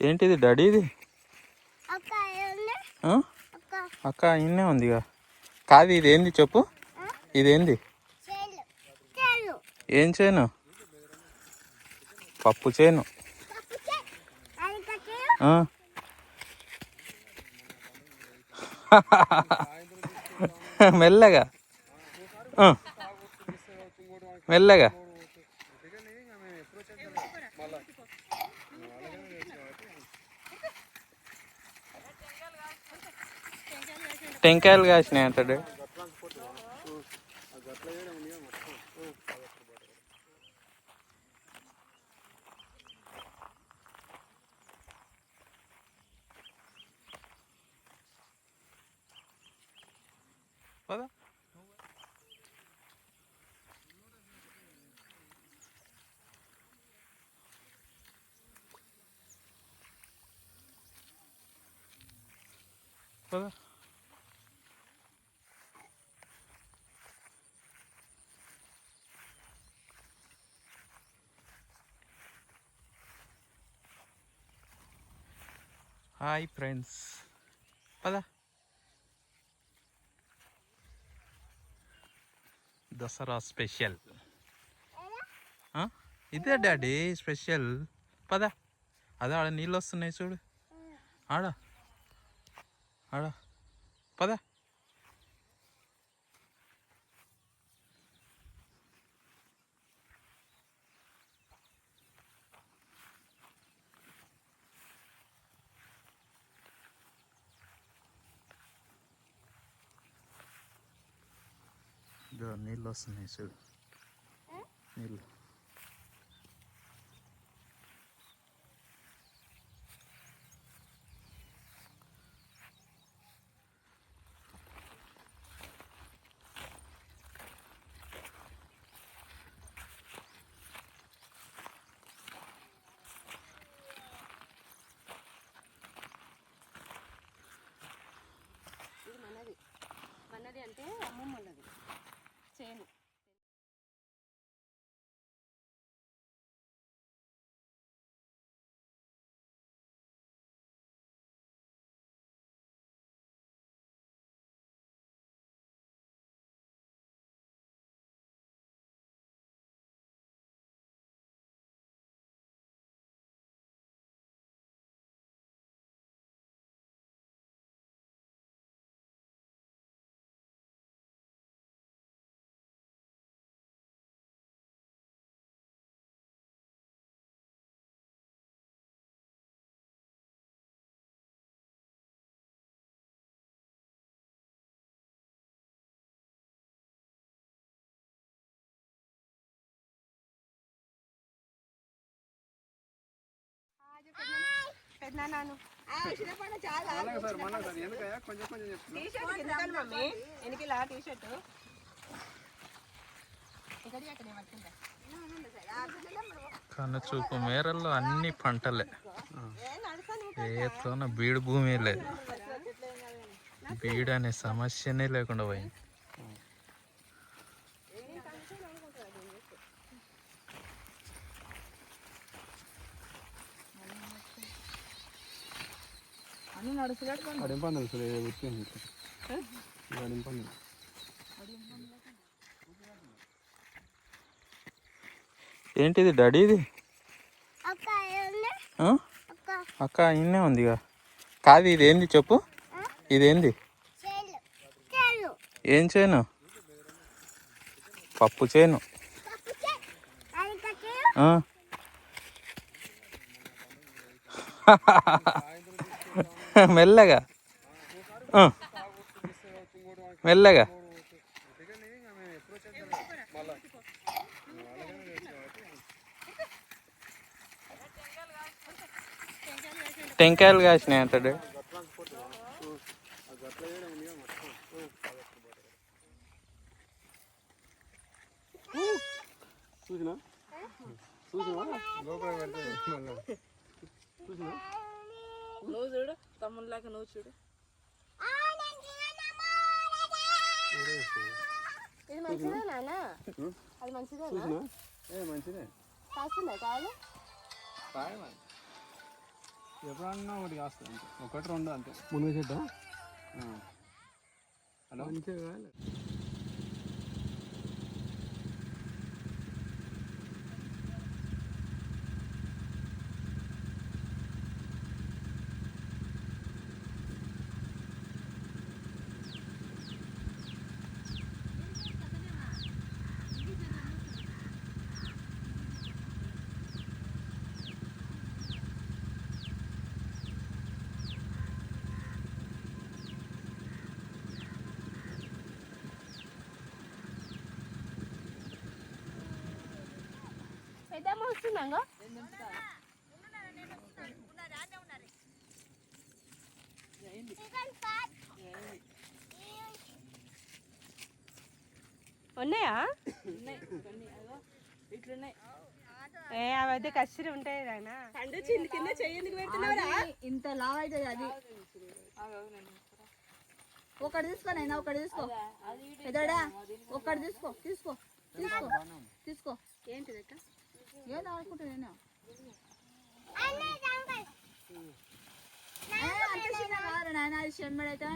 ఏంటిది డాడీ ఇది? అక్క ఇన్నే ఉందిగా. కాదు ఇది ఏంది చెప్పు ఇదేంది? ఏం చేను? పప్పు చేను. మెల్లగా. మెల్లగా. టెంకాయలు కాసినాయి అంటాడు పద హాయ్ ఫ్రెండ్స్ పద దసరా స్పెషల్ ఇదే డాడీ స్పెషల్ పద అదే ఆడ నీళ్ళు వస్తున్నాయి చూడు ఆడ ఆడ పద ఇదో నీళ్ళు వస్తున్నాయి చూడు. నీళ్ళు. మనది. మనది అంటే అమ్మమ్మ 제 పెద్దనాను మమ్మీ కన్ను చూపు మేరల్లో అన్ని పంటలే. ఏతోన బీడు భూమి లేదు బీడు అనే సమస్యనే లేకుండా పోయింది. ఏంటిది డాడీ ఇది? అక్క ఇన్నే ఉందిగా కాదు ఇది ఏంది చెప్పు ఇదేంది? చేలు చేలు ఏం చేను? పప్పు చేను పప్పు చే అది కట్టు ఆ. మెల్లగా. మెల్లగా. టెంకాయలు కాసినాయి అంటాడు చూసినా? చూసినా? లోపల చూసినా? నువ్వు చూడు తమ్ముళ్ళలాగా నువ్వు చూడు. ఇది మంచిదే నాన్న? అది మంచిదేనా చూసినా? ఏ మంచిదే. కాస్తుందా కాదు ఎప్పుడన్నా ఒకటి కాస్తుంది అంతే. ఒకటి రెండు అంతే. మునుగ చెట్టు హలో? మంచిగా పెద్దమ్మ వస్తుందంగో? ఉన్నాయా? ఏ అవైతే కసిరి ఉంటాయి నాయన. పండు చింది కింద చెయ్యి పెడుతున్నావురా? ఇంత లావ్ అవుతుంది అది. ఒకటి తీసుకో నైనా ఒకటి తీసుకో. పెద్దడా ఒకటి తీసుకో తీసుకో తీసుకో తీసుకో. ఏంటిది అక్క? ఏం తాగుకుంటా నేను అంత చిన్న కాదు అది చెమ్మడైతే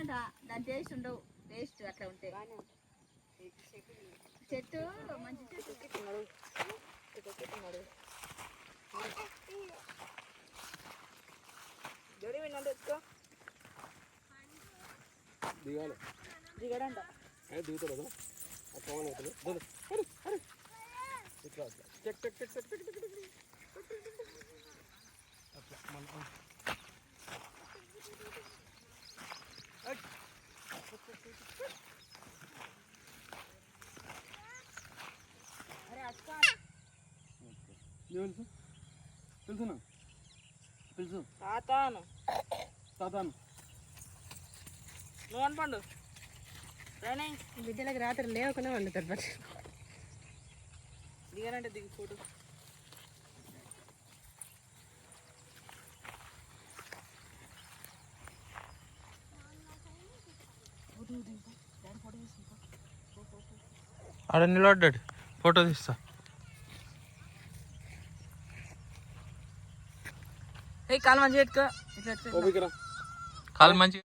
దాని టేస్ట్ ఉండవు. టేస్ట్ అట్లా ఉంటే. చెట్టు మంచి చెట్టు. దిగాలి. దిగాడంట. దిగుతాడు అతను అక్కడ ఇట్లా టక్ టక్ టక్ టక్ టక్ టక్ అట్లా మన అరే అక్క తెలుసు తెలుసునా తెలుసు తాతాను తాతాను లోన్ పండు బిడ్డలకు రాత్రి లేవకుండా వండుతారు బట్ దిగనంటే దిగి ఫోటో. ఆడ నిలబడ్డాడు. ఫోటో తీస్తా. ఏ కాలు మంచిగా ఇట్లా కాలు మంచి